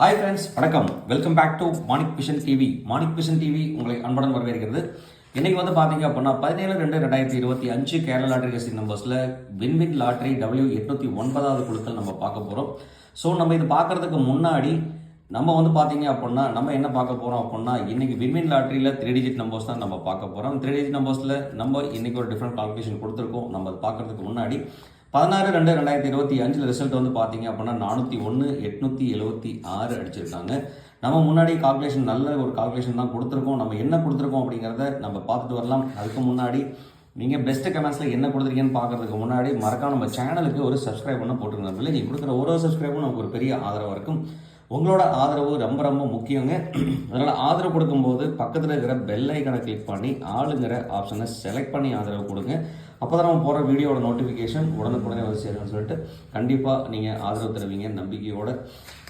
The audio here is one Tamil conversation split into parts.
ஹாய் ஃப்ரெண்ட்ஸ் வணக்கம். Welcome back to Manik vision TV Manik vision TV உங்களை அன்புடன் வரவேற்கிறது. இன்னைக்கு வந்து பார்த்தீங்க அப்படின்னா பதினேழு ரெண்டு ரெண்டாயிரத்தி இருபத்தி அஞ்சு கேரளா லாட்ரி கசிங் நம்பர்ஸில் வின்வின் லாட்ரி டபிள்யூ எட்நூற்றி ஒன்பதாவது குழுக்கள் நம்ம பார்க்க போகிறோம் ஸோ நம்ம இது பார்க்கறதுக்கு முன்னாடி நம்ம வந்து பார்த்தீங்க அப்படின்னா நம்ம என்ன பார்க்க போகிறோம் அப்படின்னா இன்றைக்கி வின்வின் லாட்ரியில் த்ரீ டிஜிட் நம்பர்ஸ் தான் நம்ம பார்க்க போகிறோம் த்ரீ டிஜிட் நம்பர்ஸில் நம்ம இன்றைக்கி ஒரு டிஃப்ரெண்ட் கால்குலேஷன் கொடுத்துருக்கோம். நம்ம அது முன்னாடி பதினாறு ரெண்டு ரெண்டாயிரத்தி இருபத்தி அஞ்சில் ரிசல்ட் வந்து பார்த்தீங்க அப்படின்னா நானூற்றி ஒன்று எட்நூற்றி எழுபத்தி ஆறு அடிச்சிருக்காங்க. நம்ம முன்னாடி கால்குலேஷன் நல்ல ஒரு கால்குலேஷன் தான் கொடுத்துருக்கோம். நம்ம என்ன கொடுத்துருக்கோம் அப்படிங்கிறத நம்ம பார்த்துட்டு வரலாம். அதுக்கு முன்னாடி நீங்கள் பெஸ்ட் கமெண்ட்ஸில் என்ன கொடுத்துருக்கீங்கன்னு பார்க்கறதுக்கு முன்னாடி மறக்காம நம்ம சேனலுக்கு ஒரு சப்ஸ்கிரைப் பண்ண போட்டுருங்க இல்லை நீங்கள் கொடுக்குற ஒரு சப்ஸ்கிரைபும் நமக்கு ஒரு பெரிய ஆதரவாக இருக்கும். உங்களோட ஆதரவு ரொம்ப ரொம்ப முக்கியங்க. அதனால் ஆதரவு கொடுக்கும்போது பக்கத்தில் இருக்கிற பெல் ஐக்கனை கிளிக் பண்ணி ஆளுங்கிற ஆப்ஷனை செலக்ட் பண்ணி ஆதரவு கொடுங்க. அப்போ தான் நம்ம போகிற வீடியோட நோட்டிஃபிகேஷன் உடனுக்குடனே வந்து சேரும்னு சொல்லிட்டு கண்டிப்பாக நீங்கள் ஆதரவு தருவீங்க நம்பிக்கையோட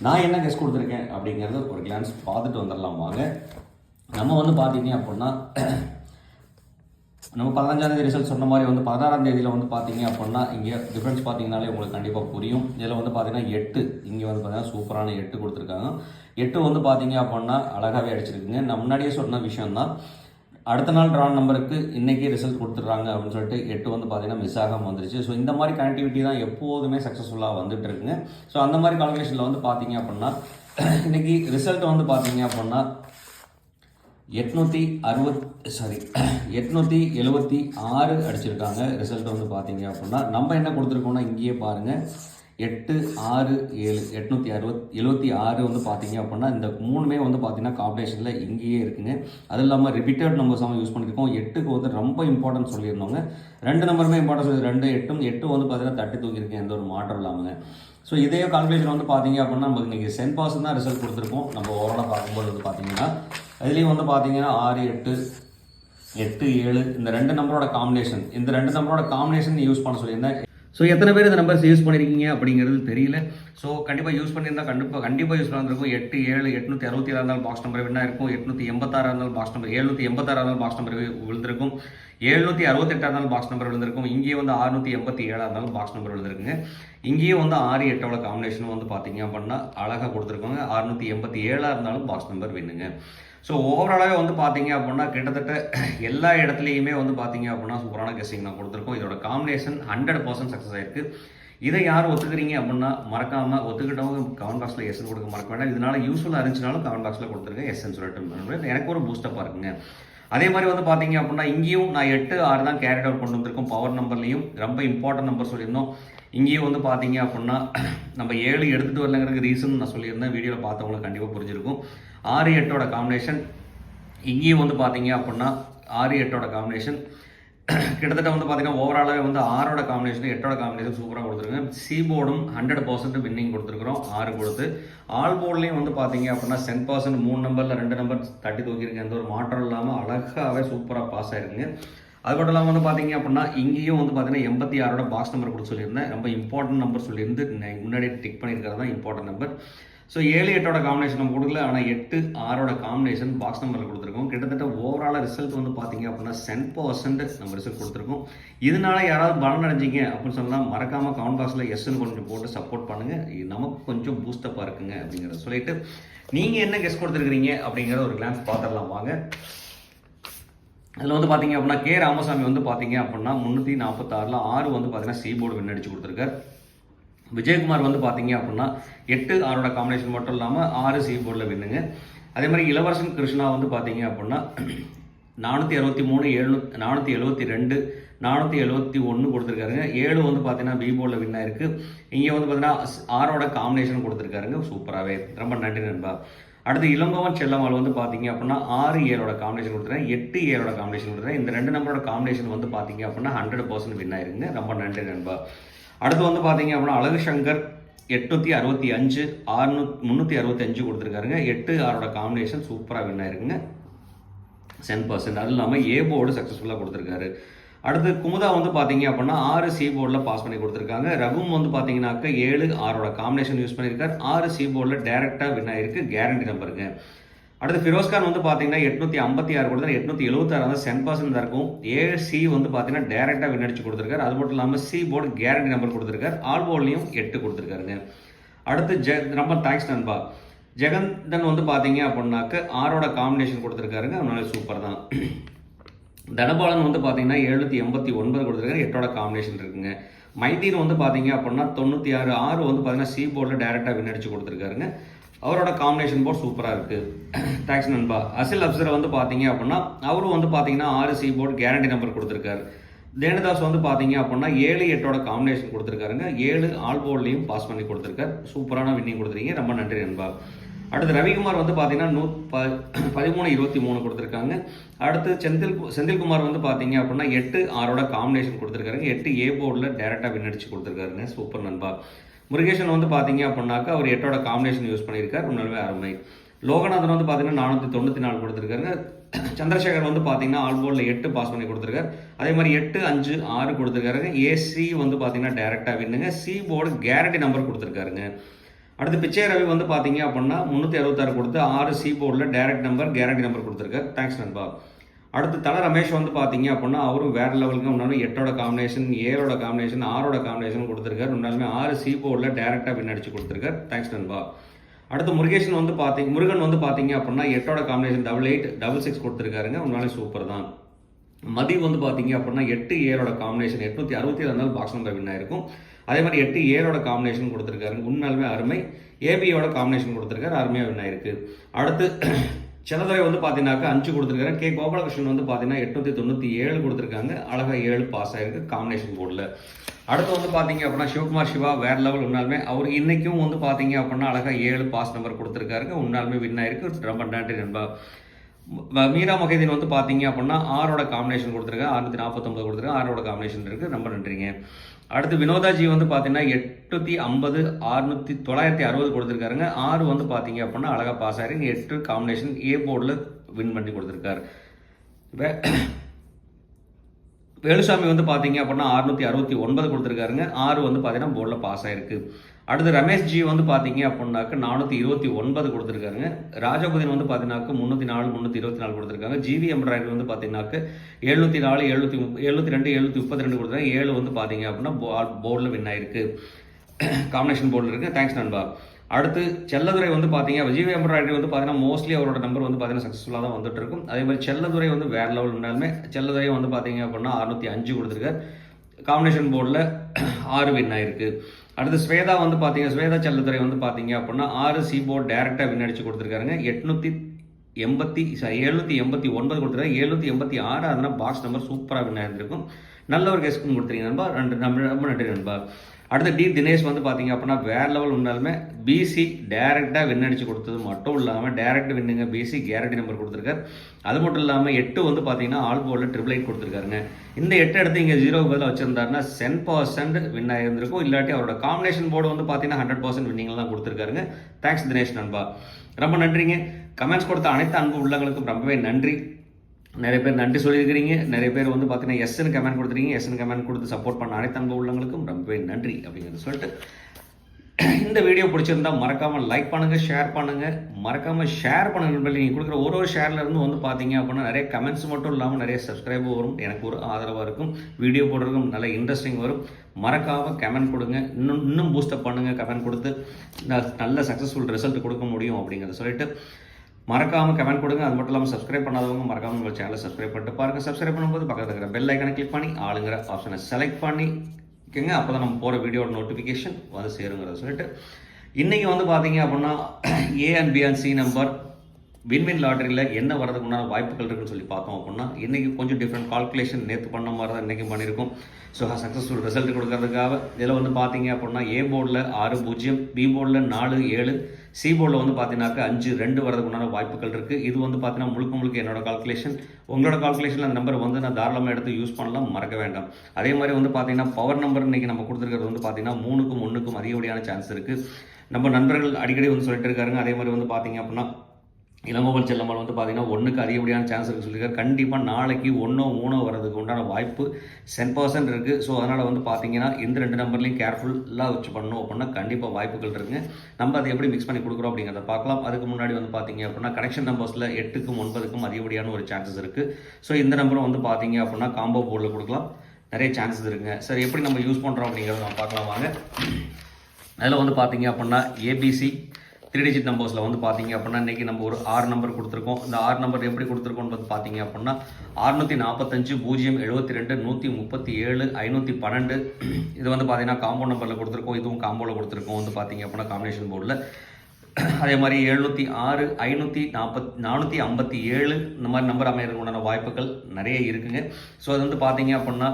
நான் என்ன கெஸ்ட் கொடுத்துருக்கேன் அப்படிங்கிறத ஒரு கிளான்ஸ் பார்த்துட்டு வந்துடலாம் வாங்க. நம்ம வந்து பார்த்தீங்க அப்படின்னா நம்ம பதினஞ்சாம் தேதி ரிசல்ட் சொன்ன மாதிரி வந்து பதினாறாம் தேதியில் வந்து பார்த்தீங்க அப்படின்னா இங்கே டிஃப்ரென்ஸ் பார்த்தீங்கனாலே உங்களுக்கு கண்டிப்பாக புரியும். இதில் வந்து பார்த்தீங்கன்னா எட்டு இங்கே வந்து பார்த்தீங்கன்னா சூப்பரான எட்டு கொடுத்துருக்காங்க. எட்டு வந்து பார்த்தீங்க அப்படின்னா அழகாகவே அடிச்சிருக்குங்க. நான் முன்னாடியே சொன்ன விஷயம் தான் அடுத்த நாள் ரான் நம்பருக்கு இன்றைக்கி ரிசல்ட் கொடுத்துட்றாங்க அப்படின்னு சொல்லிட்டு எட்டு வந்து பார்த்தீங்கன்னா மிஸ் ஆகாமல் வந்துருச்சு. ஸோ இந்த மாதிரி கனெக்டிவிட்டி தான் எப்போதுமே சக்ஸஸ்ஃபுல்லாக வந்துட்டு இருக்குங்க. ஸோ அந்த மாதிரி கால்குலேஷனில் வந்து பார்த்தீங்க அப்படின்னா இன்றைக்கி ரிசல்ட் வந்து பார்த்தீங்க அப்படின்னா எட்நூற்றி அறுபத் சாரி எட்நூற்றி எழுபத்தி ஆறு அடிச்சிருக்காங்க. ரிசல்ட் வந்து பார்த்தீங்க அப்படின்னா நம்ம என்ன கொடுத்துருக்கோம்னா இங்கேயே பாருங்கள் எட்டு ஆறு ஏழு எட்நூற்றி அறுபத் எழுபத்தி ஆறு வந்து பார்த்தீங்க அப்படின்னா இந்த மூணுமே வந்து பார்த்தீங்கன்னா காம்படிஷனில் இங்கேயே இருக்குங்க. அது இல்லாமல் ரிப்பீட்டட் நம்பர்ஸ் நம்ம யூஸ் பண்ணியிருக்கோம். எட்டுக்கு வந்து ரொம்ப இம்பார்ட்டன்ட் சொல்லியிருந்தோங்க. ரெண்டு நம்பருமே இம்பார்ட்டன்ஸ் சொல்லி ரெண்டு எட்டும் எட்டு வந்து பார்த்தீங்கன்னா தட்டி தூக்கியிருக்கேன். எந்த ஒரு மாற்றம் இல்லாமல் ஸோ இதே கால்குலேஷன் வந்து பார்த்தீங்க அப்படின்னா நமக்கு இன்றைக்கி சென்ட் பாஸ் தான் ரிசல்ட் கொடுத்துருக்கோம். நம்ம ஓவராலாக பார்க்கும்போது வந்து பார்த்தீங்கன்னா அதுலேயும் வந்து பார்த்தீங்கன்னா ஆறு எட்டு எட்டு ஏழு இந்த ரெண்டு நம்பரோட காம்பினேஷன் இந்த ரெண்டு நம்பரோட காம்பினேஷன் யூஸ் பண்ண சொல்லியிருந்தேன். ஸோ எத்தனை பேர் இந்த நம்பர்ஸ் யூஸ் பண்ணியிருக்கீங்க அப்படிங்கிறது தெரியல. ஸோ கண்டிப்பாக யூஸ் பண்ணியிருந்தால் கண்டிப்பாக கண்டிப்பாக யூஸ் பண்ணிருக்கும் எட்டு ஏழு எட்நூற்றி அறுபத்தி ஏழா இருந்தாலும் பாக்ஸ் நம்பர் என்ன இருக்கும். எட்நூற்றி எண்பத்தாறு இருந்தாலும் பாக்ஸ் நம்பர் எழுநூற்றி எண்பத்தாறு நாள் பாக்ஸ் நம்பர் விழுந்திருக்கும். எழுநூற்றி அறுபத்தெட்டாம் நாள் பாக்ஸ் நம்பர் விழுந்திருக்கும். இங்கேயே வந்து அறுநூற்றி எண்பத்தி ஏழாக இருந்தாலும் பாக்ஸ் நம்பர் விழுந்திருக்குங்க. இங்கேயே வந்து ஆறு எட்டோட காம்பினேஷன் வந்து பார்த்தீங்க அப்படின்னா அழகாக கொடுத்துருக்கோங்க. அறுநூற்றி எண்பத்தி ஏழாக இருந்தாலும் பாக்ஸ் நம்பர் வேணுங்க ஸோ ஓவராலாகவே வந்து பார்த்தீங்க அப்படின்னா கிட்டத்தட்ட எல்லா இடத்துலையுமே வந்து பார்த்தீங்க அப்படின்னா சூப்பரான கெஸ்டிங் நான் கொடுத்துருக்கோம். இதோட காம்பினேஷன் ஹண்ட்ரட் பர்சன்ட் சக்ஸஸ் ஆயிருக்கு. இதை யார் ஒத்துக்கிறீங்க அப்படின்னா மறக்காம ஒத்துக்கிட்டவங்க கமெண்ட் பாக்ஸில் எஸ்என் கொடுக்க மறக்க வேண்டாம். இதனால யூஸ்ஃபுல்லாக இருந்துச்சுனாலும் கமெண்ட் பாக்ஸில் கொடுத்துருங்க. எஸ்என் சொல்லிட்டு எனக்கு ஒரு பூஸ்டப்பாக இருக்குங்க. அதே மாதிரி வந்து பார்த்தீங்க அப்படின்னா இங்கேயும் நான் எட்டு ஆறு தான் கேரிட் அவுட் கொண்டு வந்திருக்கோம். பவர் நம்பர்லையும் ரொம்ப இம்பார்ட்டன்ட் நம்பர் சொல்லியிருந்தோம். இங்கேயும் வந்து பார்த்தீங்க அப்படின்னா நம்ம ஏழு எடுத்துகிட்டு வரலங்கிறது ரீசன் நான் சொல்லியிருந்தேன். வீடியோவில் பார்த்தவங்களுக்கு கண்டிப்பாக புரிஞ்சிருக்கும். ஆறு எட்டோட காம்பினேஷன் இங்கேயும் வந்து பார்த்தீங்க அப்படின்னா ஆறு எட்டோட காம்பினேஷன் கிட்டத்தட்ட வந்து பார்த்தீங்கன்னா ஓவராலாகவே வந்து ஆறோட காம்பினேஷன் எட்டோட காம்பினேஷன் சூப்பராக கொடுத்துருங்க சி போர்டும் ஹண்ட்ரட் பர்சன்ட் வின்னிங் கொடுத்துருக்குறோம் ஆறு கொடுத்து. ஆல் போர்ட்லேயும் வந்து பார்த்தீங்க அப்படின்னா சென் பர்சன்ட் மூணு நம்பரில் ரெண்டு நம்பர் தட்டி தூக்கியிருங்க எந்த ஒரு மாற்றம் இல்லாமல் அழகாகவே சூப்பராக பாஸ் ஆயிருக்குங்க. அது மட்டும் இல்லாமல் வந்து பார்த்தீங்க அப்படின்னா இங்கேயும் வந்து பார்த்தீங்கன்னா எண்பத்தி ஆறோட பாக்ஸ் நம்பர் கொடுத்து சொல்லியிருந்தேன். ரொம்ப இம்பார்ட்டன்ட் நம்பர் சொல்லியிருந்து முன்னாடியே டிக் பண்ணியிருக்கிறது தான் இம்பார்ட்டன்ட் நம்பர் ஸோ ஏழு எட்டோட காம்பினேஷன் நம்ம கொடுக்கல. ஆனால் எட்டு ஆறோட காம்பினேஷன் பாக்ஸ் நம்பரில் கொடுத்துருக்கோம். கிட்டத்தட்ட ஓவராலாக ரிசல்ட் வந்து பார்த்தீங்க அப்படின்னா சென் பர்சன்ட் நம்ம ரிசல்ட் கொடுத்துருக்கோம். இதனால யாராவது பலன் அடைஞ்சிங்க அப்படின்னு சொன்னால் மறக்காமல் கவுண்ட் பாக்ஸில் எஸ்ன்னு கொஞ்சம் போட்டு சப்போர்ட் பண்ணுங்கள் நமக்கு கொஞ்சம் பூஸ்டப்பாக இருக்குங்க அப்படிங்கிறத சொல்லிட்டு நீங்கள் என்ன கெஸ்ட் கொடுத்துருக்கிறீங்க அப்படிங்கிற ஒரு கிளான்ஸ் பார்த்துடலாம் வாங்க. அதில் வந்து பார்த்தீங்க அப்படின்னா கே ராமசாமி வந்து பார்த்தீங்க அப்படின்னா முந்நூற்றி நாற்பத்தாறில் ஆறு வந்து பார்த்தீங்கன்னா சி போர்டு வின் அடிச்சு கொடுத்துருக்காரு. விஜயகுமார் வந்து பார்த்தீங்க அப்படின்னா எட்டு ஆறோட காம்பினேஷன் மட்டும் இல்லாமல் ஆறு சி போர்டில் வின்னுங்க. அதே மாதிரி இளவரசன் கிருஷ்ணா வந்து பார்த்தீங்க அப்படின்னா நானூற்றி அறுபத்தி மூணு ஏழு நானூற்றி எழுபத்தி ரெண்டு நானூற்றி எழுபத்தி ஒன்று கொடுத்துருக்காருங்க. ஏழு வந்து பார்த்தீங்கன்னா பி போர்டில் வின் ஆயிருக்கு. இங்கே வந்து பார்த்தீங்கன்னா ஆறோட காம்பினேஷன் கொடுத்துருக்காருங்க. சூப்பராகவே ரொம்ப நன்றி நண்பா. அடுத்து இளங்கோவன் செல்லம்மாள் வந்து பார்த்தீங்க அப்படின்னா ஆறு ஏழோட காம்பினேஷன் கொடுத்துருக்கேன் எட்டு ஏழோட காம்பினேஷன் கொடுத்துருக்கேன் இந்த ரெண்டு நம்பரோட காம்பினேஷன் வந்து பார்த்தீங்க அப்படின்னா ஹண்ட்ரட் பர்சன்ட் வின் ஆயிருங்க. ரொம்ப நன்றி நண்பா. அடுத்து வந்து பார்த்தீங்க அப்படின்னா அழகு சங்கர் எட்நூற்றி அறுபத்தி அஞ்சு ஆறுநூ முந்நூற்றி அறுபத்தி அஞ்சு கொடுத்துருக்காருங்க. எட்டு ஆறோட காம்பினேஷன் சூப்பராக வின் ஆயிருக்குங்க. சென் பர்சன்ட் அதுவும் இல்லாமல் ஏ போர்டு சக்ஸஸ்ஃபுல்லாக கொடுத்துருக்காரு. அடுத்து குமுதா வந்து பார்த்தீங்க அப்படின்னா ஆறு சி போர்டில் பாஸ் பண்ணி கொடுத்துருக்காங்க. ரகும் வந்து பார்த்தீங்கன்னாக்க ஏழு ஆறோட காம்பினேஷன் யூஸ் பண்ணியிருக்காரு. ஆறு சி போர்டில் டேரெக்டாக வின் ஆயிருக்கு. கேரண்டி நம்பருங்க அடுத்து ஃபிரோஸ்கான் வந்து பார்த்தீங்கன்னா எட்நூற்றி ஐம்பத்தி ஆறு கொடுத்தாரு எட்நூற்றி எழுபத்தாறு வந்து சென் பர்சன்ட் தான் இருக்கும். ஏழு சி வந்து பார்த்தீங்கன்னா டேரெக்டாக விண்ணடிச்சு கொடுத்துருக்காரு. அது மட்டும் இல்லாமல் சி போர்டு கேரண்டி நம்பர் கொடுத்துருக்காரு. ஆல் போர்ட்லையும் எட்டு கொடுத்துருக்காருங்க. அடுத்து ஜெ ரொம்ப தேங்க்ஸ் நண்பா. ஜெகந்தன் வந்து பார்த்தீங்க அப்படின்னாக்க ஆரோட காம்பினேஷன் கொடுத்துருக்காருங்க. அதனால சூப்பர் தான். தனபாலன் வந்து பார்த்தீங்கன்னா எழுநூற்றி எண்பத்தி ஒன்பது கொடுத்துருக்காரு. எட்டோட காம்பினேஷன் இருக்குங்க. மைதீன் வந்து பார்த்தீங்க அப்படின்னா தொண்ணூற்றி ஆறு ஆறு வந்து பார்த்தீங்கன்னா சி போர்டில் டேரெக்டாக விண்ணடிச்சு கொடுத்துருக்காருங்க. அவரோட காம்பினேஷன் போர்ட் சூப்பராக இருக்குது தேங்க்ஸ் நண்பா. அசில் அப்சரை வந்து பார்த்தீங்க அப்படின்னா அவரும் வந்து பார்த்தீங்கன்னா ஆறு சி போர்டு கேரண்டி நம்பர் கொடுத்துருக்காரு. தேனதாஸ் வந்து பார்த்தீங்க அப்படின்னா ஏழு எட்டோட காம்பினேஷன் கொடுத்துருக்காருங்க. ஏழு ஆல் போர்ட்லேயும் பாஸ் பண்ணி கொடுத்துருக்காரு. சூப்பரான வின்னிங் கொடுத்துருக்கீங்க. ரொம்ப நன்றி நண்பா. அடுத்து ரவிக்குமார் வந்து பார்த்தீங்கன்னா நூ ப பதிமூணு இருபத்தி மூணு கொடுத்துருக்காங்க. அடுத்து செந்தில் செந்தில்குமார் வந்து பார்த்தீங்க அப்படின்னா எட்டு ஆறோட காம்பினேஷன் கொடுத்துருக்காருங்க. எட்டு ஏ போர்டில் டேரெக்டாக வின் அடிச்சு கொடுத்துருக்காருங்க. சூப்பர் நண்பா. முருகேசன் வந்து பார்த்தீங்க அப்படின்னாக்கா அவர் எட்டோட காம்பினேஷன் யூஸ் பண்ணியிருக்கார். உண்மையிலே அருமை லோகநாதன் வந்து பார்த்தீங்கன்னா நானூற்றி தொண்ணூற்றி நாலு கொடுத்துருக்காரு சந்திரசேகர் வந்து பார்த்தீங்கன்னா ஆல்போர்டில் எட்டு பாஸ் பண்ணி கொடுத்துருக்காரு. அதே மாதிரி எட்டு அஞ்சு ஆறு கொடுத்துருக்காருங்க. ஏசி வந்து பார்த்தீங்கன்னா டேரெக்டாக வின்னுங்க சி போர்டு கேரண்டி நம்பர் கொடுத்துருக்காருங்க. அடுத்து பிச்சை ரவி வந்து பார்த்தீங்க அப்படின்னா முந்நூற்றி அறுபத்தாறு கொடுத்து ஆறு சி போர்டில் டேரக்ட் நம்பர் கேரண்டி நம்பர் கொடுத்துருக்காரு. தேங்க்ஸ் நண்பா. அடுத்து தல ரமேஷ் வந்து பார்த்தீங்க அப்படின்னா அவரும் வேற லெவலுக்கு முன்னாலும் எட்டோட காம்பினேஷன் ஏழோட காம்பினேஷன் ஆறோட காம்பினேஷன் கொடுத்துருக்காரு. முன்னாலுமே ஆறு சி போர்டில் டேரெக்டாக வின் அடிச்சு கொடுத்துருக்காரு. தேங்க்ஸ் நண்பா. அடுத்து முருகேஷன் வந்து பார்த்தீங்க முருகன் வந்து பார்த்தீங்க அப்படின்னா எட்டோட combination double eight double six கொடுத்துருக்காருங்க. உன்னாலே சூப்பர் தான். மதி வந்து பார்த்தீங்க அப்படின்னா எட்டு ஏழோட காம்பினேஷன் எட்நூற்றி அறுபத்தி ஏழு இருந்தாலும் பாக்ஸ் நம்பர் வின் ஆயிருக்கும். அதே மாதிரி எட்டு ஏழோட காம்பினேஷன் கொடுத்துருக்காருங்க. உண்மையாலுமே அருமை. ஏபியோட காம்பினேஷன் கொடுத்துருக்காரு. அருமையாக வின் ஆயிருக்கு. அடுத்து சின்னதுரை வந்து பார்த்தீங்கன்னாக்கா அஞ்சு கொடுத்துருக்காங்க கே. கோபாலகிருஷ்ணன் வந்து பார்த்தீங்கன்னா எட்நூற்றி தொண்ணூற்றி ஏழு கொடுத்துருக்காங்க. அழகாக ஏழு பாஸ் ஆயிருக்கு காம்பினேஷன் போர்டில் அடுத்து வந்து பார்த்தீங்க அப்படின்னா சிவகுமார் சிவா வேற லெவல் உண்மையாலுமே அவர் இன்னைக்கும் வந்து பார்த்தீங்க அப்படின்னா அழகாக ஏழு பாஸ் நம்பர் கொடுத்துருக்காருங்க. உண்மையாலுமே வின் ஆயிருக்கு. ரொம்ப நன்றி நண்பா. மீரா மொஹிதீன் வந்து பார்த்தீங்க அப்படின்னா ஆறோட காம்பினேஷன் கொடுத்துருக்காங்க. அறுநூத்தி நாற்பத்தொம்பது கொடுத்துருக்காங்க. ஆறோட காம்பினேஷன் இருக்குது ரொம்ப நன்றிங்க. அடுத்து வினோதாஜி வந்து பார்த்தீங்கன்னா எட்நூற்றி ஐம்பது அறுநூத்தி தொள்ளாயிரத்தி அறுபது கொடுத்துருக்காருங்க. ஆறு வந்து பார்த்தீங்க அப்படின்னா அழகாக பாஸ் ஆயிருக்கு எட்டு காம்பினேஷன் ஏ போர்டில் வின் பண்ணி கொடுத்துருக்காரு. வே வேலுசாமி வந்து பார்த்தீங்க அப்படின்னா அறுநூத்தி அறுபத்தி ஒன்பது கொடுத்துருக்காருங்க. ஆறு வந்து பார்த்தீங்கன்னா போர்டில் பாஸ் ஆயிருக்கு. அடுத்து ரமேஷ் ஜி வந்து பார்த்தீங்க அப்படின்னாக்க நானூற்றி இருபத்தி ஒன்பது கொடுத்துருக்காருங்க. ராஜகுதின் வந்து பார்த்தீங்கன்னாக்க முந்நூற்றி நாலு முந்நூற்றி இருபத்தி நாலு கொடுத்துருக்காங்க. ஜிவி எம்ப்ராய்டரி வந்து பார்த்தீங்கன்னாக்க எழுநூற்றி நாலு எழுநூற்றி எழுநூற்றி ரெண்டு எழுநூற்றி முப்பத்தி ரெண்டு கொடுத்துருக்காங்க. ஏழு வந்து பார்த்தீங்க அப்படின்னா போர்டில் வின் ஆயிருக்கு. காம்பினேஷன் போர்டில் இருக்குது தேங்க்ஸ் நண்பா. அடுத்து செல்லதுரை வந்து பார்த்தீங்க விஜய் எம்ப்ராய்டரி வந்து பார்த்தீங்கன்னா மோஸ்ட்லி அவரோட நம்பர் வந்து பார்த்தீங்கன்னா சக்ஸஸ்ஃபுல்லாக தான் வந்துட்டு இருக்கும் அதே மாதிரி செல்லதுரை வந்து வேற லெவல் இருந்தாலுமே செல்லதுரை வந்து பார்த்தீங்க அப்படின்னா அறுநூத்தி அஞ்சு கொடுத்துருக்காரு. காம்பினேஷன் போர்டில் ஆறு வின் ஆயிருக்கு. அடுத்து ஸ்வேதா வந்து பார்த்தீங்க ஸ்வேதா செல்லதுரை வந்து பார்த்தீங்க அப்படின்னா ஆறு சி போர்டு டேரெக்டாக வின் அடிச்சு கொடுத்துருக்காருங்க. எட்நூற்றி எண்பத்தி எழுநூற்றி எண்பத்தி ஒன்பது கொடுத்துருக்காங்க எழுநூற்றி எண்பத்தி ஆறு அதனால் பாக்ஸ் நம்பர் சூப்பராக வின் ஆயிருந்திருக்கும். நல்ல ஒரு கெஸ்க்கும் கொடுத்துருங்க நண்பா. ரெண்டு நம்ம ரொம்ப நன்றி நண்பா. அடுத்து டி தினேஷ் வந்து பார்த்தீங்க அப்படின்னா வேற லெவல் உண்டாலுமே பிசி டேரெக்டாக வின் அடிச்சு கொடுத்தது மட்டும் இல்லாமல் டேரெக்ட் வின்னுங்க பிசி கேரண்டி நம்பர் கொடுத்துருக்காரு. அது மட்டும் இல்லாமல் எட்டு வந்து பார்த்தீங்கன்னா ஆல் போர்டில் ட்ரிபிள் எயிட் கொடுத்துருக்காருங்க. இந்த எட்டு எடுத்து இங்கே ஜீரோ பதில் வச்சிருந்தாருன்னா சென் பர்சன்ட் வின் ஆகியிருந்திருக்கும் இல்லாட்டி அவரோட காம்பினேஷன் போர்டு வந்து பார்த்தீங்கன்னா ஹண்ட்ரட் பர்சன்ட் வின்னிங்லாம் கொடுத்துருக்காருங்க. தேங்க்ஸ் தினேஷ் நண்பா. ரொம்ப நன்றிங்க. கமெண்ட்ஸ் கொடுத்த அனைத்து அன்பு உள்ளங்களுக்கும் ரொம்பவே நன்றி. நிறைய பேர் நன்றி சொல்லியிருக்கிறீங்க. நிறைய பேர் வந்து பார்த்தீங்கன்னா எஸ்என் கமெண்ட் கொடுத்துருக்கீங்க எஸ்என் கமெண்ட் கொடுத்து சப்போர்ட் பண்ண அனைத்து அன்பு உள்ளங்களுக்கும் ரொம்பவே நன்றி அப்படிங்கிறத சொல்லிட்டு இந்த வீடியோ பிடிச்சிருந்தா மறக்காமல் லைக் பண்ணுங்கள் ஷேர் பண்ணுங்கள் மறக்காமல் ஷேர் பண்ணுங்க நீங்கள் கொடுக்குற ஒரு ஒரு ஷேர்லேருந்து வந்து பார்த்தீங்க அப்படின்னா நிறைய கமெண்ட்ஸ் மட்டும் இல்லாமல் நிறைய சப்ஸ்கிரைபர் வரும். எனக்கு ஒரு ஆதரவாக இருக்கும். வீடியோ போடுறதுக்கும் நல்ல இன்ட்ரெஸ்டிங் வரும். மறக்காமல் கமெண்ட் கொடுங்க. இன்னும் இன்னும் பூஸ்டப் பண்ணுங்கள் கமெண்ட் கொடுத்து நல்ல சக்ஸஸ்ஃபுல் ரிசல்ட் கொடுக்க முடியும் அப்படிங்கிறத சொல்லிட்டு மறக்காமல் கமெண்ட் கொடுங்க அது மட்டும் இல்லாமல் சப்ஸ்கிரைப் பண்ணாதவங்க மறக்காம உங்கள் சேனலை சப்ஸ்கிரைப் பண்ணிட்டு பாருங்க. சப்ஸ்கிரைப் பண்ணும்போது பக்கத்தில் இருக்கிற பெல் ஐக்கனை கிளிக் பண்ணி ஆளுங்கிற ஆப்ஷனை செலக்ட் பண்ணி அப்போ தான் நம்ம போகிற வீடியோட நோட்டிஃபிகேஷன் வந்து சேருங்கிறத சொல்லிட்டு இன்றைக்கி வந்து பார்த்தீங்க அப்படின்னா A and B and C number win win லாட்டரியில் என்ன வரதுக்கு உண்டான வாய்ப்புகள் இருக்குன்னு சொல்லி பார்த்தோம் அப்படின்னா இன்றைக்கி கொஞ்சம் டிஃப்ரெண்ட் கால்குலேஷன் நேற்று பண்ண மாதிரி தான் இன்றைக்கும் பண்ணியிருக்கோம் ஸோ சக்ஸஸ்ஃபுல் ரிசல்ட் கொடுக்கறதுக்காக. இதில் வந்து பார்த்தீங்க அப்படின்னா ஏ போர்டில் ஆறு பூஜ்ஜியம் பி போர்டில் நாலு ஏழு சி போர்டில் வந்து பார்த்தீங்கன்னாக்கா அஞ்சு ரெண்டு வரதுக்கு உண்டான வாய்ப்புகள் இருக்குது இது வந்து பார்த்தீங்கன்னா முழுக்க முழுக்க என்னோட கால்குலேஷன் உங்களோட கால்குலேஷன் அந்த நம்பர் வந்து நான் தாராளமாக எடுத்து யூஸ் பண்ணலாம். மறக்க வேண்டாம். அதே மாதிரி வந்து பார்த்தீங்கன்னா பவர் நம்பர் இன்றைக்கி நம்ம கொடுத்துருக்கிறது வந்து பார்த்தீங்கன்னா மூணுக்கும் ஒன்றுக்கும் அதிகப்படியான சான்ஸ் இருக்குது நம்ம நண்பர்கள் அடிக்கடி வந்து சொல்லிட்டு இருக்காருங்க. அதே மாதிரி வந்து பார்த்தீங்க அப்படின்னா இளங்கோவல் செல்லம்மாள் வந்து பார்த்தீங்கன்னா ஒன்றுக்கு அதிகப்படியான சான்ஸ் இருக்குன்னு சொல்லியிருக்காரு. கண்டிப்பாக நாளைக்கு ஒன்றோ மூணோ வரதுக்கு உண்டான வாய்ப்பு சென் பர்சன்ட் இருக்குது ஸோ அதனால் வந்து பார்த்தீங்கன்னா இந்த ரெண்டு நம்பர்லையும் கேர்ஃபுல்லாக வச்சு பண்ணோம் அப்படின்னா கண்டிப்பாக வாய்ப்புகள் இருக்குங்க. நம்ம அதை எப்படி மிக்ஸ் பண்ணி கொடுக்குறோம் அப்படிங்கிறத பார்க்கலாம். அதுக்கு முன்னாடி வந்து பார்த்தீங்க அப்படின்னா கனெக்ஷன் நம்பர்ஸில் எட்டுக்கும் ஒன்பதுக்கும் அதிகப்படியான ஒரு சான்சஸ் இருக்குது ஸோ இந்த நம்பரும் வந்து பார்த்தீங்க அப்படின்னா காம்போ போர்டில் கொடுக்கலாம். நிறைய சான்சஸ் இருக்குங்க. சார் எப்படி நம்ம யூஸ் பண்ணுறோம் அப்படிங்கிறத நம்ம பார்க்கலாம் வாங்க. அதில் வந்து பார்த்தீங்க அப்படின்னா ஏபிசி த்ரீ டிஜிட் நம்பர்ஸில் வந்து பார்த்தீங்க அப்படின்னா இன்றைக்கி நம்ம ஒரு ஆறு நம்பர் கொடுத்துருக்கோம். இந்த ஆறு நம்பர் எப்படி கொடுத்துருக்கோம்னு வந்து பார்த்தீங்க அப்படின்னா அறுநூற்றி நாற்பத்தஞ்சு பூஜ்ஜியம் எழுபத்தி ரெண்டு நூற்றி முப்பத்தி ஏழு ஐநூற்றி பன்னெண்டு. இது வந்து பார்த்தீங்கன்னா காம்போ நம்பரில் கொடுத்துருக்கோம். இதுவும் காம்போவில் கொடுத்துருக்கோம் வந்து பார்த்தீங்க அப்படின்னா காம்பினேஷன் போர்டில் அதே மாதிரி எழுநூற்றி ஆறு ஐநூற்றி நாற்பத் நானூற்றி ஐம்பத்தி ஏழு. இந்த மாதிரி நம்பர் அமையறதுக்கு உண்டான வாய்ப்புகள் நிறைய இருக்குங்க. ஸோ அது வந்து பார்த்தீங்க அப்படின்னா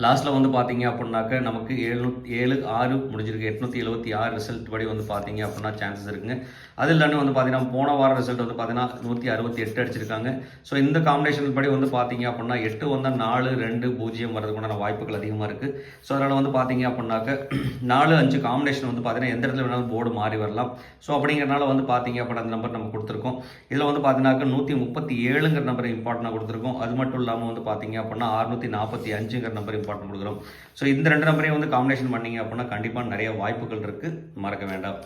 லாஸ்ட்டில் வந்து பார்த்தீங்க அப்படின்னாக்க நமக்கு எழுநூத்தி ஏழு ஆறு முடிஞ்சிருக்கு. எட்நூற்றி எழுபத்தி ஆறு ரிசல்ட் படி வந்து பார்த்தீங்க அப்படின்னா சான்சஸ் இருக்குங்க. அது இல்லாமல் வந்து பார்த்தீங்கன்னா போன வார ரிசல்ட் வந்து பார்த்தீங்கன்னா நூற்றி அறுபத்தி எட்டு அடிச்சிருக்காங்க. ஸோ இந்த காம்பினேஷன் படி வந்து பார்த்தீங்க அப்படின்னா எட்டு வந்தால் நாலு ரெண்டு பூஜ்ஜியம் வரதுக்குண்டான வாய்ப்புகள் அதிகமாக இருக்குது ஸோ அதனால் வந்து பார்த்தீங்க அப்படின்னாக்க நாலு அஞ்சு காம்பினேஷன் வந்து பார்த்தீங்கன்னா எந்த இடத்துல வேணாலும் போர்டு மாறி வரலாம். ஸோ அப்படிங்கிறனால வந்து பார்த்தீங்க அப்படின்னா அந்த நம்பர் நம்ம கொடுத்துருக்கோம். இதில் வந்து பார்த்தீங்கன்னாக்க நூற்றி முப்பத்தி ஏழுங்கிற நம்பர் இம்பார்ட்டனாக கொடுத்துருக்கோம். அது மட்டும் இல்லாமல் வந்து பார்த்தீங்க அப்படின்னா அறுநூற்றி நாற்பத்தி அஞ்சுங்கிற நம்பர் இம்பார்ட்டன்ட் கொடுக்குறோம் ஸோ இந்த ரெண்டு நம்பரையும் வந்து காம்பினேஷன் பண்ணீங்க அப்படின்னா கண்டிப்பாக நிறைய வாய்ப்புகள் இருக்குது மறக்க வேண்டாம்.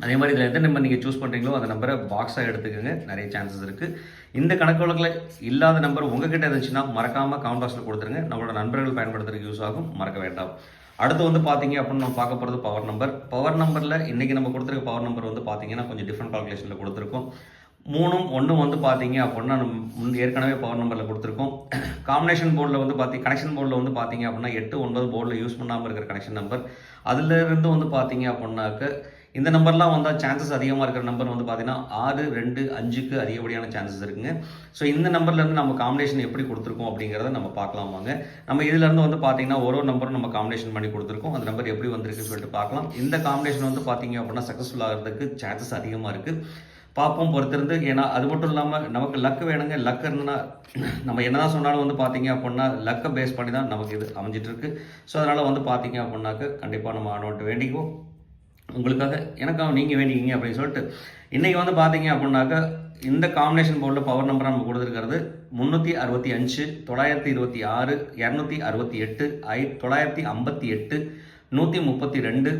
அதே மாதிரி இதில் எந்த நம்பர் நீங்கள் சூஸ் பண்ணுறீங்களோ அந்த நம்பரை பாக்ஸாக எடுத்துக்கோங்க. நிறைய சான்சஸ் இருக்குது இந்த கணக்கு வழக்கில் இல்லாத நம்பர் உங்ககிட்ட இருந்துச்சுன்னா மறக்காமல் கவுண்ட் பாக்ஸில் கொடுத்துருங்க. நம்மளோட நண்பர்கள் பயன்படுத்துறதுக்கு யூஸ் ஆகும். மறக்க வேண்டாம். அடுத்து வந்து பார்த்தீங்க அப்படின்னு நம்ம பார்க்க போகிறது பவர் நம்பர் பவர் நம்பரில் இன்றைக்கி நம்ம கொடுத்துருக்க பவர் நம்பர் வந்து பார்த்தீங்கன்னா கொஞ்சம் டிஃப்ரெண்ட் கால்குலேஷனில் கொடுத்துருக்கோம். மூணும் ஒன்றும் வந்து பார்த்தீங்க அப்படின்னா நம்ம முன் ஏற்கனவே பவர் நம்பரில் கொடுத்துருக்கோம். காம்பினேஷன் போர்டில் வந்து பார்த்தி கனெக்ஷன் போர்டில் வந்து பார்த்தீங்க அப்படின்னா எட்டு ஒன்பது போர்டில் யூஸ் பண்ணாமல் இருக்கிற கனெக்ஷன் நம்பர் அதுலேருந்து வந்து பார்த்தீங்க அப்படின்னாக்க இந்த நம்பர்லாம் வந்தால் சான்சஸ் அதிகமாக இருக்கிற நம்பர் வந்து பார்த்தீங்கன்னா ஆறு ரெண்டு அஞ்சுக்கு அதிகப்படியான சான்சஸ் இருக்குங்க. ஸோ இந்த நம்பர்லேருந்து நம்ம காம்பினேஷன் எப்படி கொடுத்துருக்கோம் அப்படிங்கிறத நம்ம பார்க்கலாம் வாங்க. நம்ம இதுலேருந்து வந்து பார்த்தீங்கன்னா ஒரு ஒரு நம்பரும் நம்ம காம்பினேஷன் பண்ணி கொடுத்துருக்கோம். அந்த நம்பர் எப்படி வந்திருக்குன்னு சொல்லிட்டு பார்க்கலாம் இந்த காம்பினேஷன் வந்து பார்த்தீங்க அப்படின்னா சக்ஸஸ்ஃபுல் ஆகிறதுக்கு சான்சஸ் அதிகமாக இருக்குது பார்ப்போம் பொறுத்திருந்து. ஏன்னா அது மட்டும் இல்லாமல் நமக்கு லக்கு வேணுங்க. லக் இருந்ததுன்னா நம்ம என்னதான் சொன்னாலும் வந்து பார்த்தீங்க அப்படின்னா லக்கை பேஸ் பண்ணி தான் நமக்கு இது அமைஞ்சிட்ருக்கு. ஸோ அதனால் வந்து பார்த்தீங்க அப்படின்னாக்க கண்டிப்பாக நம்ம ஆனவன்ட்டு வேண்டிக்குவோம். உங்களுக்காக எனக்காக நீங்கள் வேண்டிக்கிங்க அப்படின்னு சொல்லிட்டு. இன்றைக்கி வந்து பார்த்தீங்க அப்படின்னாக்கா இந்த காம்பினேஷன் போர்டில் பவர் நம்பர் நம்ம கொடுத்துருக்கிறது முந்நூற்றி அறுபத்தி அஞ்சு தொள்ளாயிரத்தி இருபத்தி ஆறு இரநூத்தி அறுபத்தி எட்டு ஐ தொள்ளாயிரத்தி ஐம்பத்தி எட்டு நூற்றி முப்பத்தி ரெண்டு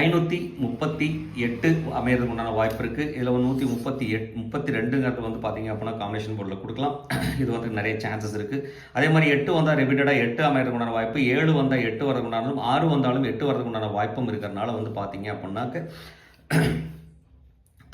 ஐநூற்றி முப்பத்தி எட்டு அமையிறதுக்கு உண்டான வாய்ப்பு இருக்குது இதில் நூற்றி முப்பத்தி எட் முப்பத்தி ரெண்டுங்கிறது வந்து பார்த்தீங்க அப்படின்னா காம்பினேஷன் போர்டில் கொடுக்கலாம். இது வந்து நிறைய சான்சஸ் இருக்குது அதே மாதிரி எட்டு வந்தால் ரிப்பீட்டடாக எட்டு அமையிறதுக்கு உண்டான வாய்ப்பு ஏழு வந்தால் எட்டு வரதுக்கு உண்டானாலும் ஆறு வந்தாலும் எட்டு வரதுக்கு உண்டான வாய்ப்பும் இருக்கிறனால வந்து பார்த்தீங்க அப்படின்னாக்க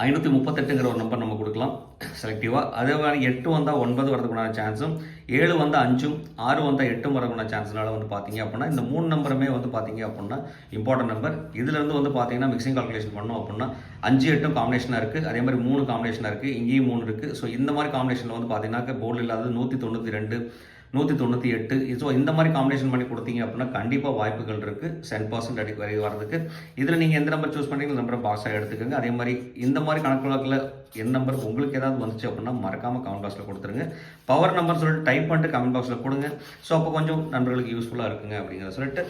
ஐநூற்றி முப்பத்தெட்டுங்கிற ஒரு நம்பர் நம்ம கொடுக்கலாம். செலக்டிவாக அதே மாதிரி எட்டு வந்தால் ஒன்பது வரதுக்குண்டான சான்ஸும் ஏழு வந்தால் அஞ்சும் ஆறு வந்தால் எட்டும் வரக்கூடிய சான்ஸ்னால வந்து பார்த்தீங்க அப்படின்னா இந்த மூணு நம்பருமே வந்து பார்த்தீங்க அப்படின்னா இம்பார்ட்டன்ட் நம்பர் இதுலேருந்து வந்து பார்த்தீங்கன்னா மிக்சிங் கால்குலேஷன் பண்ணோம் அப்படின்னா அஞ்சு எட்டும் காம்பினேஷனாக இருக்குது அதே மாதிரி மூணு காம்பினேஷனாக இருக்குது இங்கேயும் மூணு இருக்குது ஸோ இந்த மாதிரி காம்பினேஷனில் வந்து பார்த்தீங்கன்னா போர்டு இல்லாதது நூற்றி தொண்ணூற்றி ரெண்டு நூற்றி தொண்ணூற்றி எட்டு. ஸோ இந்த மாதிரி காம்பினேஷன் பண்ணி கொடுத்தீங்க அப்படின்னா கண்டிப்பாக வாய்ப்புகள் இருக்குது சென் பர்சன்ட் அடி வரை வரதுக்கு இதில் நீங்கள் எந்த நம்பர் சூஸ் பண்ணுறீங்க நம்பரை பாக்ஸாக எடுத்துக்கோங்க. அதே மாதிரி இந்த மாதிரி கணக்கு வழக்கில் என் நம்பர் உங்களுக்கு ஏதாவது வந்துச்சு அப்படின்னா மறக்காமல் கமெண்ட் பாக்ஸில் கொடுத்துருங்க. பவர் நம்பர் சொல்லிட்டு டைப் பண்ணிட்டு கமெண்ட் பாக்ஸில் கொடுங்க. ஸோ அப்போ கொஞ்சம் நண்பர்களுக்கு யூஸ்ஃபுல்லாக இருக்குங்க அப்படிங்கிற சொல்லிட்டு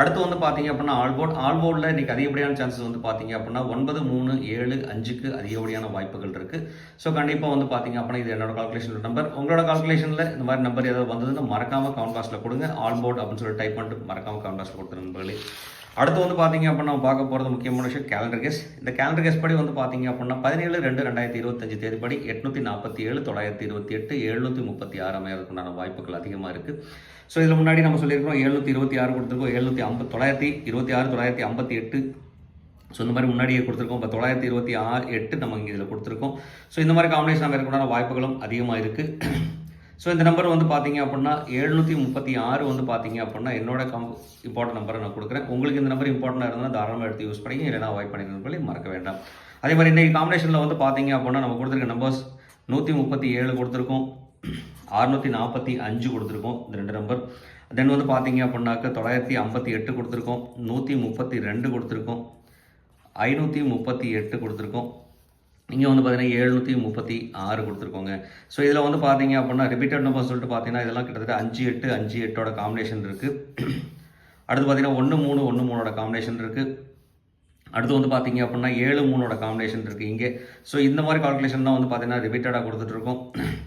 அடுத்து வந்து பார்த்தீங்க அப்படின்னா ஆல்போர்ட் ஆல்போர்டில் இன்றைக்கி அதிகப்படியான சான்சஸ் வந்து பார்த்தீங்க அப்படின்னா ஒன்பது மூணு ஏழு அஞ்சுக்கு அதிகப்படியான வாய்ப்புகள் இருக்குது ஸோ கண்டிப்பாக வந்து பார்த்தீங்க அப்படின்னா இது என்னோட கால்குலேஷன் நம்பர் உங்களோட கால்குலேஷனில் இந்த மாதிரி நம்பர் ஏதாவது வந்ததுன்னு மறக்காமல் கமெண்ட் பாக்ஸில் கொடுங்க. ஆல்போர்ட் அப்படின்னு சொல்லிட்டு டைப் பண்ணிட்டு மறக்காமல் கமெண்ட் பாக்ஸில் கொடுத்துருங்க நண்பர்களே. அடுத்து வந்து பார்த்தீங்க அப்படின்னா நம்ம பார்க்க போகிறது முக்கியமான விஷயம் கேலண்டர் கேஸ் இந்த கேலண்டர் கேஸ் படி வந்து பார்த்தீங்க அப்படின்னா பதினேழு ரெண்டு ரெண்டாயிரத்தி இருபத்தஞ்சு படி எட்நூற்றி நாற்பத்தி ஏழு தொள்ளாயிரத்தி இருபத்தி எட்டு எழுநூற்றி முப்பத்தி ஆறு அமையறதுக்குண்டான வாய்ப்புகள் அதிகமாக இருக்குது ஸோ இதில் முன்னாடி நம்ம சொல்லியிருக்கோம் எழுநூற்றி இருபத்தி ஆறு கொடுத்துருக்கோம் எழுநூற்றி ஐம்பது தொள்ளாயிரத்தி இருபத்தி ஆறு தொள்ளாயிரத்தி ஐம்பத்தி எட்டு ஸோ இந்த மாதிரி முன்னாடியே கொடுத்துருக்கோம் இப்போ தொள்ளாயிரத்தி இருபத்தி ஆறு எட்டு நம்ம இங்கே இதில் கொடுத்துருக்கோம். ஸோ இந்த மாதிரி காம்பினேஷன் அமையறதுக்குண்டான வாய்ப்புகளும் அதிகமாக இருக்குது ஸோ இந்த நம்பர் வந்து பார்த்தீங்க அப்படின்னா எழுநூற்றி முப்பத்தி ஆறு வந்து பார்த்தீங்க அப்படின்னா என்னோட கம் இம்பார்ட்டன்ட் நம்பரை நான் கொடுக்குறேன். உங்களுக்கு இந்த நம்பர் இம்பார்ட்டண்டாக இருந்தால் தாராளமாக எடுத்து யூஸ் பண்ணிங்க இல்லைனா அவாய்ட் பண்ணிக்கிறேன் மறக்க வேண்டாம். அதே மாதிரி இன்றைக்கி காம்பினேஷனில் வந்து பார்த்தீங்க அப்படின்னா நம்ம கொடுத்துருக்க நம்பர்ஸ் நூற்றி முப்பத்தி ஏழு கொடுத்துருக்கோம். அறுநூற்றி நாற்பத்தி அஞ்சு கொடுத்துருக்கோம் இந்த ரெண்டு நம்பர் தென் வந்து பார்த்தீங்க அப்படின்னாக்க தொள்ளாயிரத்தி ஐம்பத்தி எட்டு கொடுத்துருக்கோம். நூற்றி முப்பத்தி ரெண்டு கொடுத்துருக்கோம். ஐநூற்றி முப்பத்தி எட்டு கொடுத்துருக்கோம். இங்கே வந்து பார்த்தீங்கன்னா எழுநூற்றி முப்பத்தி ஆறு கொடுத்துருக்கோங்க. ஸோ இதில் வந்து பார்த்தீங்க அப்படின்னா ரிப்பீட்டட் நம்பர் சொல்லிட்டு பார்த்தீங்கன்னா இதெல்லாம் கிட்டத்தட்ட அஞ்சு எட்டு அஞ்சு எட்டோட காம்பினேஷன் இருக்குது அடுத்து பார்த்தீங்கன்னா ஒன்று மூணு ஒன்று மூணோட காம்பினேஷன் இருக்குது அடுத்து வந்து பார்த்தீங்க அப்படின்னா ஏழு மூணோட காம்பினேஷன் இருக்குது இங்கே. ஸோ இந்த மாதிரி கால்குலேஷன் தான் வந்து பார்த்தீங்கன்னா ரிப்பீட்டடாக கொடுத்துட்ருக்கோம்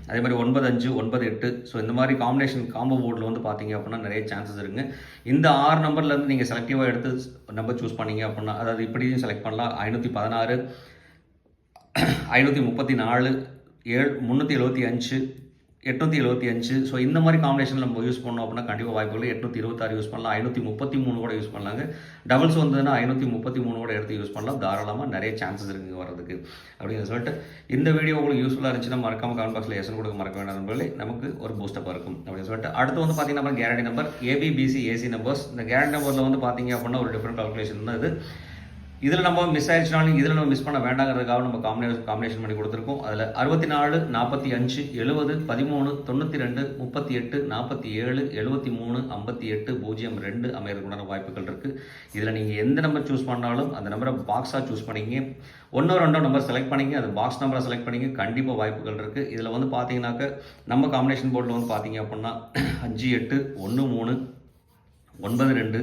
அதே மாதிரி ஒன்பது அஞ்சு ஒன்பது எட்டு. ஸோ இந்த மாதிரி காம்பினேஷன் காம்போ போர்டில் வந்து பார்த்தீங்க அப்படின்னா நிறைய சான்சஸ் இருக்குங்க. இந்த ஆறு நம்பர்லேருந்து நீங்கள் செலக்டிவாக எடுத்து நம்பர் சூஸ் பண்ணீங்க அப்படின்னா அதாவது இப்படியும் செலக்ட் பண்ணலாம். ஐநூற்றி பதினாறு ஐநூற்றி முப்பத்தி நாலு ஏழு முந்நூற்றி எழுபத்தி அஞ்சு எட்நூற்றி எழுபத்தி அஞ்சு. ஸோ இந்த மாதிரி காம்பினேஷன் நம்ம யூஸ் பண்ணோம் அப்படின்னா கண்டிப்பாக வாய்ப்புகள் எட்நூற்றி இருபத்தாறு யூஸ் பண்ணலாம். ஐநூற்றி முப்பத்தி மூணு கூட யூஸ் பண்ணலாங்க. டபுள்ஸ் வந்ததுன்னா ஐநூற்றி முப்பத்தி மூணு கூட எடுத்து யூஸ் பண்ணலாம். தாராளமாக நிறைய சான்சஸ் இருக்குங்க வரதுக்கு அப்படின்னு சொல்லிட்டு இந்த வீடியோ உங்களுக்கு யூஸ்ஃபுல்லாக இருந்துச்சுன்னா மறக்காம கமெண்ட் பாக்ஸில் எஸ்என் கொடுக்க மறக்க வேண்டாம் நண்பர்களே. நமக்கு ஒரு பூஸ்டப்பாக இருக்கும். அப்படின்னு சொல்லிட்டு அடுத்து வந்து பார்த்தீங்கன்னா guarantee number ABBC AC numbers இந்த கேரண்டி நம்பரில் வந்து பார்த்தீங்க அப்படின்னா ஒரு டிஃப்ரெண்ட் கால்குலேஷன் தான் இது. இதில் நம்ம மிஸ் ஆயிடுச்சுனாலும் இதில் நம்ம மிஸ் பண்ண வேண்டாங்கிறதுக்காக நம்ம காம்பினேஷன் காம்பினேஷன் பண்ணி கொடுத்துருக்கோம். அதில் அறுபத்தி நாலு நாற்பத்தி அஞ்சு எழுபது பதிமூணு தொண்ணூற்றி ரெண்டு முப்பத்தி எட்டு நாற்பத்தி ஏழு எழுபத்தி மூணு ஐம்பத்தி எட்டு பூஜ்ஜியம் ரெண்டு அமையறதுக்குண்டான வாய்ப்புகள் இருக்குது இதில் நீங்கள் எந்த நம்பர் சூஸ் பண்ணாலும் அந்த நம்பரை பாக்ஸாக சூஸ் பண்ணிங்க ஒன்றோ ரெண்டோ நம்பர் செலக்ட் பண்ணிங்க அது பாக்ஸ் நம்பரை செலக்ட் பண்ணிங்க கண்டிப்பாக வாய்ப்புகள் இருக்குது இதில் வந்து பார்த்தீங்கன்னாக்க நம்ம காம்பினேஷன் போர்டில் வந்து பார்த்தீங்க அப்படின்னா அஞ்சு எட்டு ஒன்று மூணு ஒன்பது ரெண்டு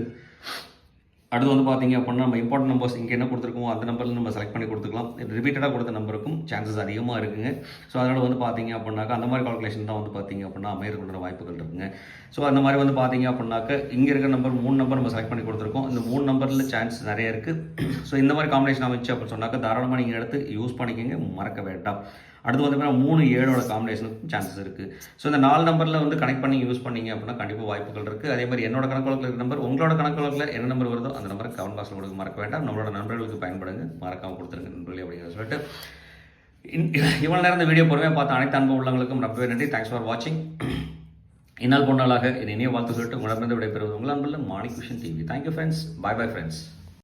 அடுத்து வந்து பார்த்தீங்க அப்படின்னா நம்ம இம்பார்ட்டன்ட் நம்பர்ஸ் இங்கே என்ன கொடுத்துருக்கோமோ அந்த நம்பரில் நம்ம செலக்ட் பண்ணி கொடுத்துக்கலாம். ரிப்பீட்டடாக கொடுத்த நம்பருக்கும் சான்சஸ் அதிகமாக இருக்குங்க. ஸோ அதனால் வந்து பார்த்தீங்க அப்படின்னாக்கா அந்த மாதிரி கால்குலேஷன் தான் வந்து பார்த்தீங்க அப்படின்னா அமையறதுக்குள்ள வாய்ப்புகள் இருக்குங்க. ஸோ அந்த மாதிரி வந்து பார்த்தீங்க அப்படின்னாக்க இங்கே இருக்கிற நம்பர் மூணு நம்பர் நம்ம செலக்ட் பண்ணி கொடுத்துருக்கோம். இந்த மூணு நம்பரில் சான்ஸ் நிறைய இருக்குது ஸோ இந்த மாதிரி காம்பினேஷன் அமைச்சு அப்படின்னு சொன்னாக்க தாராளமாக நீங்கள் எடுத்து யூஸ் பண்ணிக்கோங்க. மறக்க வேண்டாம். அடுத்து வந்து பார்த்தீங்கன்னா மூணு ஏழோட காம்பினேஷனுக்கும் சான்சஸ் இருக்குது ஸோ இந்த நாலு நம்பரில் வந்து கனெக்ட் பண்ணி யூஸ் பண்ணீங்க அப்படின்னா கண்டிப்பாக வாய்ப்புகள் இருக்குது அதே மாதிரி என்னோட கணக்கு வழக்கில் இருக்கிற நம்பர் உங்களோட கணக்கு வழக்கில் என்ன நம்பர் வருதோ அந்த நம்பரை கவன் பாக்ஸில் கொடுக்க மறக்க வேண்டாம். நம்மளோட நண்பர்களுக்கு பயன்படுங்க. மறக்காமல் கொடுத்துருங்க நண்பர்களே அப்படிங்கிற சொல்லிட்டு. இவ்வளோ நேரம் இந்த வீடியோ பொறுமையாக பார்த்த அனைத்து அன்பு உள்ளவங்களுக்கும் ரொம்பவே நன்றி. தேங்க்ஸ் ஃபார் வாட்சிங் இந்நாள் பொன்னாளாக. என் இனிய வாழ்த்து சொல்லிட்டு உங்களிடமிருந்து விடைபெறுவது உங்கள் அன்பில் Manik vision TV thank you friends bye bye friends